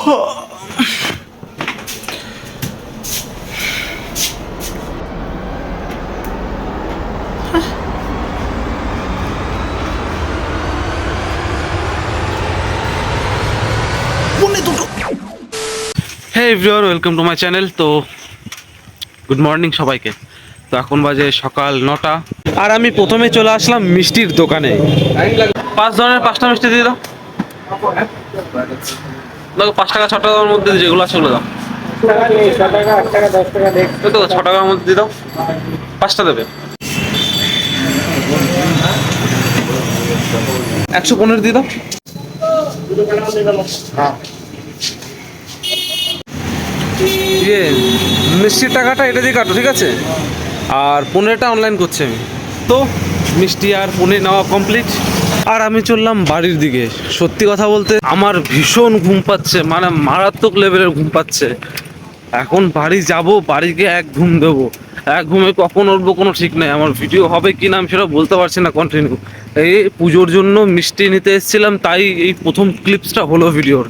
Hey everyone welcome to my channel তো good morning সবাইকে। তো এখন বাজে সকাল নটা। আর আমি প্রথমে চলে আসলাম মিষ্টির দোকানে। পাঁচ ধরনের পাঁচটা মিষ্টি দিয়ে দাও। দেখো, পাঁচ টাকা, ছ টাকার মধ্যে যেগুলো আছে ওগুলো দাও। তো, ছ টাকার মধ্যে দিয়ে দাও। পাঁচটা দেবে। একশো পনেরো দিয়ে দাও। ইয়ে মিষ্টির টাকাটা এটা দিয়ে কাটো, ঠিক আছে? আর পনেরোটা অনলাইন করছি আমি। তো, মিষ্টি আর পনির নেওয়া কমপ্লিট আর আমি চললাম বাড়ির দিকে। সত্যি কথা বলতে আমার ভীষণ ঘুম পাচ্ছে মানে মারাত্মক লেভেলের ঘুম পাচ্ছে। এখন বাড়ি যাব বাড়ি গিয়ে এক ঘুম দেবো। এক ঘুমে কখন উঠবো কোনো ঠিক নেই। আমার ভিডিও হবে কি না আমি সেটা বলতে পারছি না কন্টিনিউ এই পুজোর জন্য মিষ্টি নিতে এসেছিলাম, তাই এই প্রথম ক্লিপসটা হলো ভিডিওর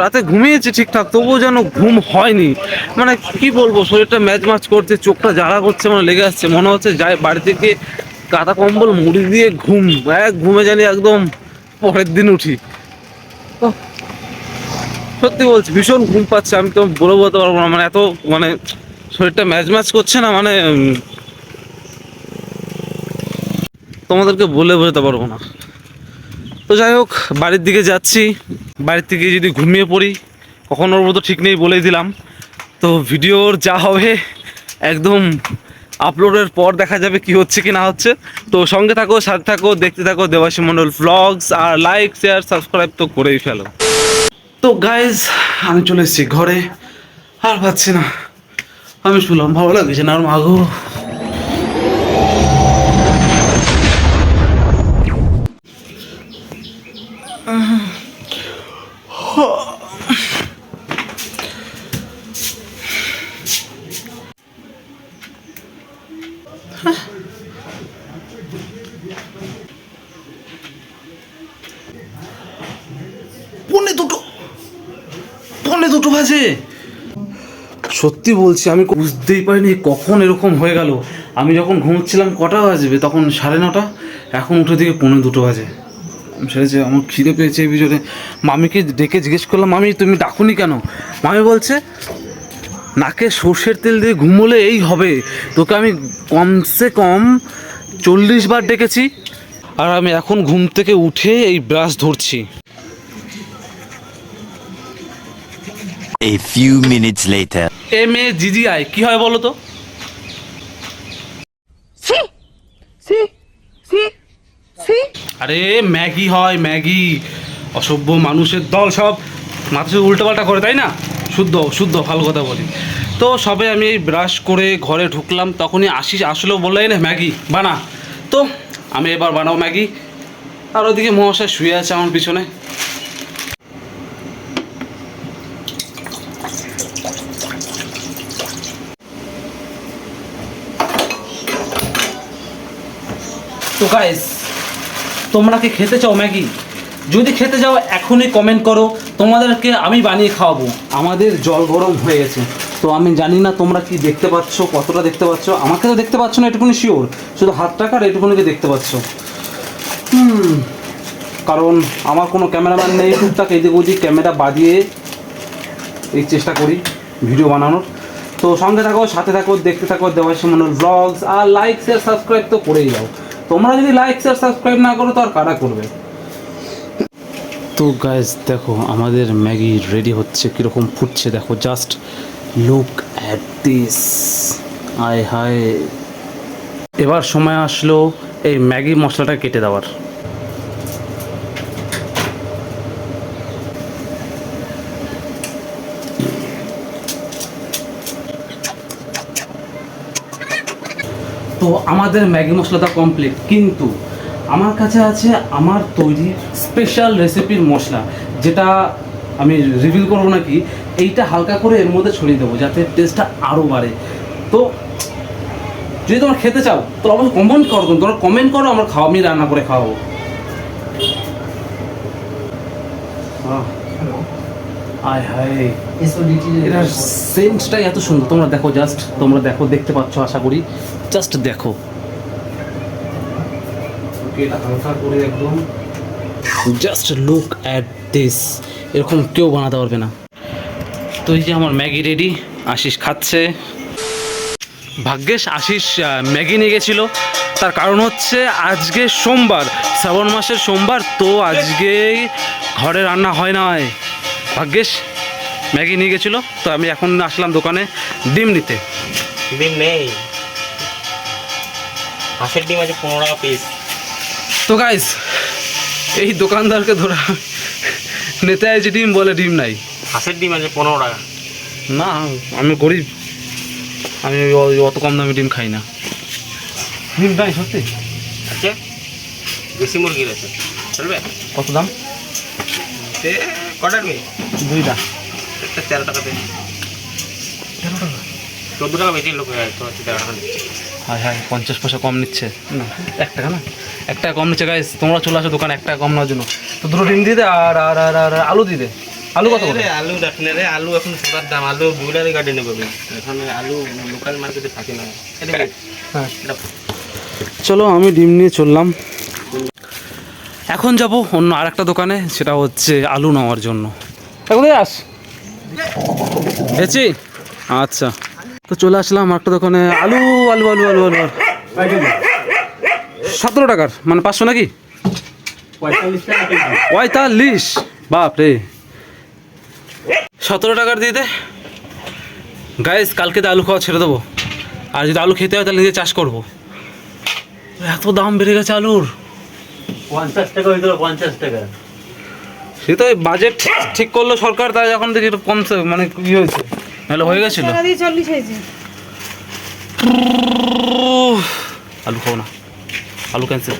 রাতে ঘুমিয়েছি ঠিকঠাক, তবুও যেন ঘুম হয়নি। মানে কি বলব, শরীরটা ম্যাচ ম্যাচ করছে, চোখটা জ্বালা করছে মানে লেগে আসছে। মনে হচ্ছে যাই বাড়ি থেকে কাঁথা কম্বল মুড়ি দিয়ে ঘুম এক ঘুমে জানি একদম পরের দিন উঠি। সত্যি বলছি ভীষণ ঘুম পাচ্ছে আমি তো বলে বলতে পারব না মানে এত মানে শরীরটা ম্যাচ ম্যাচ করছে না মানে তোমাদেরকে বলে বোঝাতে পারব না। তো যাই হোক বাড়ির দিকে যাচ্ছি বাড়ির থেকে যদি ঘুমিয়ে পড়ি কখন ওর মতো ঠিক নেই বলেই দিলাম। তো ভিডিওর যা হবে একদম আপলোডের পর দেখা যাবে কি হচ্ছে কি না হচ্ছে। তো সঙ্গে থাকো, সাথে থাকো, দেখতে থাকো দেবাশী মন্ডল ভ্লগস আর লাইক শেয়ার সাবস্ক্রাইব তো করেই ফেলো। তো গাইজ আমি চলে এসেছি ঘরে। আর পাচ্ছি না। আমি শুনলাম, ভালো লাগছে না, আর মাগো পনে দুটো পনে দুটো বাজে সত্যি বলছি, আমি বুঝতেই পারিনি কখন এরকম হয়ে গেল। আমি যখন ঘুমোচ্ছিলাম, কটা বাজবে? তখন সাড়ে নটা। এখন উঠে দিকে পৌনে দুটো বাজে। সেরেছে আমার খিদে পেয়েছে এই ভিডিওতে মামিকে ডেকে জিজ্ঞেস করলাম, মামি, তুমি ডাকুনি কেন? মামি বলছে, নাকে সর্ষের তেল দিয়ে ঘুমোলে এই হবে। তোকে আমি কমসে কম চল্লিশ বার ডেকেছি। আর আমি এখন ঘুম থেকে উঠে এই ব্রাশ ধরছি। A few minutes later. M A G G I কি হয় বলো তো? সি সি আরে ম্যাগি হয় ম্যাগি। অসভ্য মানুষের দল সব মাথা উল্টো পাল্টা করে তাই না? শুদ্ধ শুদ্ধ ভালো কথা বলি। তো সবে আমি এই ব্রাশ করে ঘরে ঢুকলাম তখনই আসিস আসলেও বললাই না ম্যাগি বানা। তো আমি এবার বানাও ম্যাগি। আর ওদিকে মহাশয় শুয়ে আছে আমার পিছনে। তো গাইস তোমরা কি খেতে চাও ম্যাগি? যদি খেতে চাও, এখনই কমেন্ট করো। তোমাদেরকে আমি বানিয়ে খাওয়াবো। আমাদের জল গরম হয়ে গেছে। তো আমি জানি না তোমরা কি দেখতে পাচ্ছ, কতটা দেখতে পাচ্ছ। আমাকে তো দেখতে পাচ্ছ না, এটুকুনি শিওর শুধু হাত টাকার এটুকুনিকে দেখতে পাচ্ছ। কারণ আমার কোনো ক্যামেরাম্যান নেই টুকটাক, এদিক ওদিক ক্যামেরা বাজিয়ে এই চেষ্টা করি ভিডিও বানানোর। তো সঙ্গে থাকো, সাথে থাকো, দেখতে থাকো দেবাশী মন্ডল ব্লগস আর লাইক শেয়ার সাবস্ক্রাইব তো করেই দাও তোমরা যদি লাইক শেয়ার সাবস্ক্রাইব না করো, তো আর কারা করবে? তো গাইজ দেখো, আমাদের ম্যাগি রেডি হচ্ছে, কীরকম ফুটছে, দেখো জাস্ট লুক অ্যাট দিস আয় হায়। এবার সময় আসলো এই ম্যাগি মশলাটা কেটে দেওয়ার। তো আমাদের ম্যাগি মশলাটা কমপ্লিট কিন্তু আমার কাছে আছে আমার তৈরি স্পেশাল রেসিপির মশলা যেটা আমি রিভিল করব নাকি এইটা হালকা করে এর মধ্যে ছড়িয়ে দেবো যাতে টেস্টটা আরও বাড়ে। তো যদি তোমরা খেতে চাও তো অবশ্যই কমেন্ট করো তোমরা কমেন্ট করো আমরা খাওয়া আমি রান্না করে খাওয়াবো। আয় হায় এটার এত সুন্দর। তোমরা দেখো জাস্ট তোমরা দেখো দেখতে পাচ্ছ আশা করি। জাস্ট দেখো। ওকে এটা হালকা করে একদম। জাস্ট লুক অ্যাট দিস এরকম কেউ বানাতে পারবে না। তো এই যে আমার ম্যাগি রেডি আশিস খাচ্ছে। ভাগ্যেশ আশিস ম্যাগি নিয়ে গেছিল। তার কারণ হচ্ছে আজকে সোমবার শ্রাবণ মাসের সোমবার তো আজকে ঘরে রান্না হয় না ভাগ্যেশ ম্যাগি নিয়ে গেছিল তো আমি এখন আসলাম দোকানে ডিম নিতে। ডিম নেই। হাঁসের ডিম আছে পনেরো টাকা পিস তো গাইস এই দোকানদারকে ধরা নিতে আছে ডিম বলে ডিম নাই। হাঁসের ডিম আছে পনেরো টাকা। না আমি গরিব। আমি অত কম দামে ডিম খাই না। ডিম নাই সত্যি? আছে দেশি মুরগির আছে। চলবে? কত দাম? সে কটার তেরো টাকা একটা তেরো টাকাতে চোদ্দ টাকা বেশি লোক তো হচ্ছে টাকা নিচ্ছে। হাই হাই পঞ্চাশ পয়সা কম নিচ্ছে। না এক টাকা না? এক টাকা কম নিচ্ছে গাইস তোমরা চলে আসো দোকানে এক টাকা কম নেওয়ার জন্য। তো দুটো ডিম দিয়ে দে আর আর আর আর আলু দিয়ে দে। আলু কত করে? আলু দেখ রে আলু এখন সোনার দাম। আলু বুলারি গার্ডেনে পাবে। এখন আলু লোকাল মার্কেটে থাকে না। হ্যাঁ। চলো আমি ডিম নিয়ে চললাম। এখন যাব অন্য আর একটা দোকানে সেটা হচ্ছে আলু নেওয়ার জন্য। এখন আস। গেছি আচ্ছা। তো চলে আসলাম একটা দোকানে। আলু আলু আলু আলু আলু আলু। সতেরো টাকার মানে পাঁচশো নাকি? পঁয়তাল্লিশ। বাপ রে সতেরো টাকার দিয়ে দে। গাইস কালকে তো আলু খাওয়া ছেড়ে দেবো। আর যদি আলু খেতে হয় তাহলে নিজে চাষ করব। এত দাম বেড়ে গেছে আলুর। পঞ্চাশ টাকা হয়ে হয়েছিল পঞ্চাশ টাকা। সে তো বাজেট ঠিক করল সরকার তাই এখন দেখি একটু কমছে মানে কি হয়েছে। নাহলে হয়ে গেছিল? চল্লিশ হয়েছে। আলু খাও না। আলু ক্যান্সেল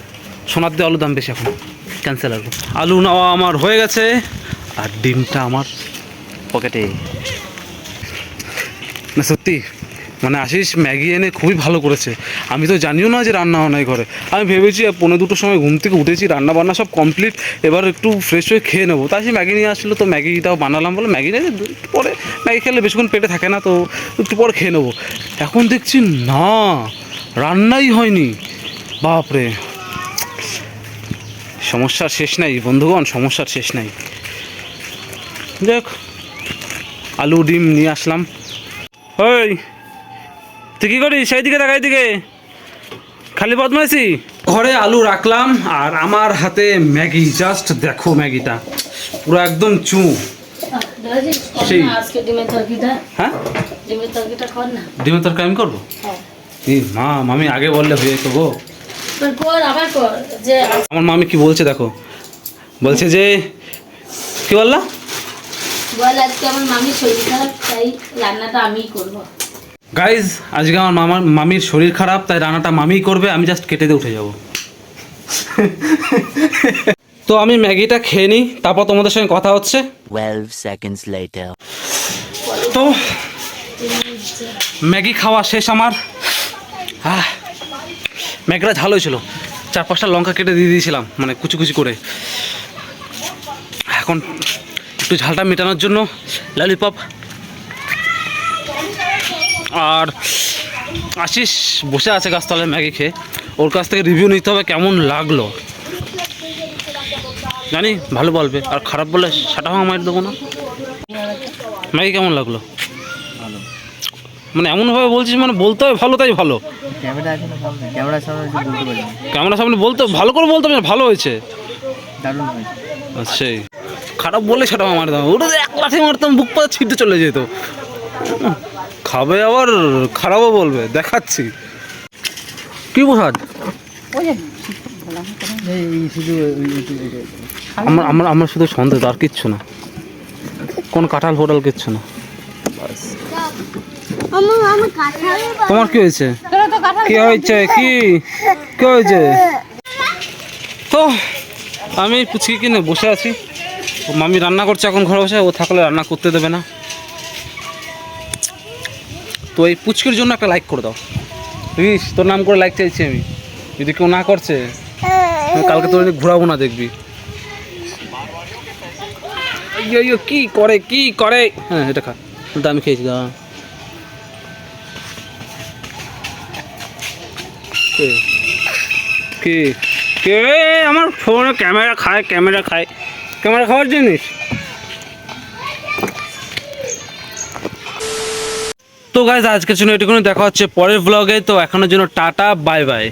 সোনার দিয়ে আলু দাম বেশি এখন। ক্যান্সেল আলু আলু নেওয়া আমার হয়ে গেছে। আর ডিমটা আমার পকেটে না সত্যি? মানে আশিস ম্যাগি এনে খুবই ভালো করেছে। আমি তো জানিও না যে রান্না হয় ঘরে। আমি ভেবেছি পনেরো দুটোর সময় ঘুম থেকে উঠেছি, রান্না বান্না সব কমপ্লিট এবার একটু ফ্রেশ হয়ে খেয়ে নেব। তাই সে ম্যাগি নিয়ে আসলো, তো ম্যাগিটাও বানালাম বলে, ম্যাগি নিয়ে একটু পরে, ম্যাগি খেলে বেশিক্ষণ পেটে থাকে না, তো একটু পরে খেয়ে নেব। এখন দেখছি, না, রান্নাই হয়নি। বাপরে। সমস্যার শেষ নাই, বন্ধুগণ, সমস্যার শেষ নাই। যাক, আলু, ডিম নিয়ে আসলাম। ওই তুই কি করিস? সেই দিকে দেখাই দিকে। খালি বদমাইছি ঘরে আলু রাখলাম আর আমার হাতে ম্যাগি। জাস্ট দেখো ম্যাগিটা। পুরো একদম চু। সেই। ডিমের হ্যাঁ? ডিমের তরকিটা কর না। তরকারি আমি করব? হ্যাঁ। মা মামি আগে বললে হয়ে যেত গো। আমার মামি কি বলছে দেখো? বলছে যে কি বললা? বল আজকে আমার মামির শরীর খারাপ তাই রান্নাটা আমিই করব। গাইজ আজকে আমার মামার মামির শরীর খারাপ তাই রান্নাটা মামিই করবে আমি জাস্ট কেটে দিয়ে উঠে যাব। তো আমি ম্যাগিটা খেয়ে নিই তারপর তোমাদের সঙ্গে কথা হচ্ছে। 12 seconds later. তো ম্যাগি খাওয়া শেষ আমার। আহ ম্যাগিটা ঝাল হয়েছিল। চার পাঁচটা লঙ্কা কেটে দিয়ে দিয়েছিলাম মানে কুচি কুচি করে। এখন একটু ঝালটা মেটানোর জন্য ললিপপ। আর আশিস বসে আছে গাছতলায় ম্যাগি খেয়ে। ওর কাছ থেকে রিভিউ নিতে হবে কেমন লাগল। জানি ভালো বলবে। আর খারাপ বলে সেটা ভাঙা মারি দেবো না। ম্যাগি কেমন লাগল? মানে এমনভাবে বলছিস মানে বলতে হবে ভালো তাই ভালো। ক্যামেরা সামনে বলতে ভালো করে বলতে হবে ভালো হয়েছে। সেই। খারাপ বলে সেটা আমার দাম ওটা তো এক লাঠি মারতাম বুক পাতা ছিটতে চলে যেত। খাবে আবার খারাপও বলবে দেখাচ্ছি। কি প্রসাদ? আমার আমার আমার শুধু সন্দেহ আর কিচ্ছু না। কোন কাঁঠাল ফোটাল কিচ্ছু না। তোমার কি হয়েছে? কি হয়েছে? কি? কি হয়েছে? তো আমি পুচকি কিনে বসে আছি। ও মামি রান্না করছে এখন ঘরে বসে ও থাকলে রান্না করতে দেবে না। তো এই পুচকির জন্য একটা লাইক করে দাও। প্লিজ তোর নাম করে লাইক চাইছি আমি। যদি কেউ না করছে কালকে তোর ঘুরাবো না দেখবি। কি করে কি করে? হ্যাঁ এটা খা। আমি খেয়েছি কে? কে? কে? আমার ফোনে ক্যামেরা খায় ক্যামেরা খায়। ক্যামেরা খাওয়ার জিনিস? গাইজ আজকের জন্য এটুকুনি দেখা হচ্ছে পরের ব্লগে তো এখনোর জন্য টাটা বাই বাই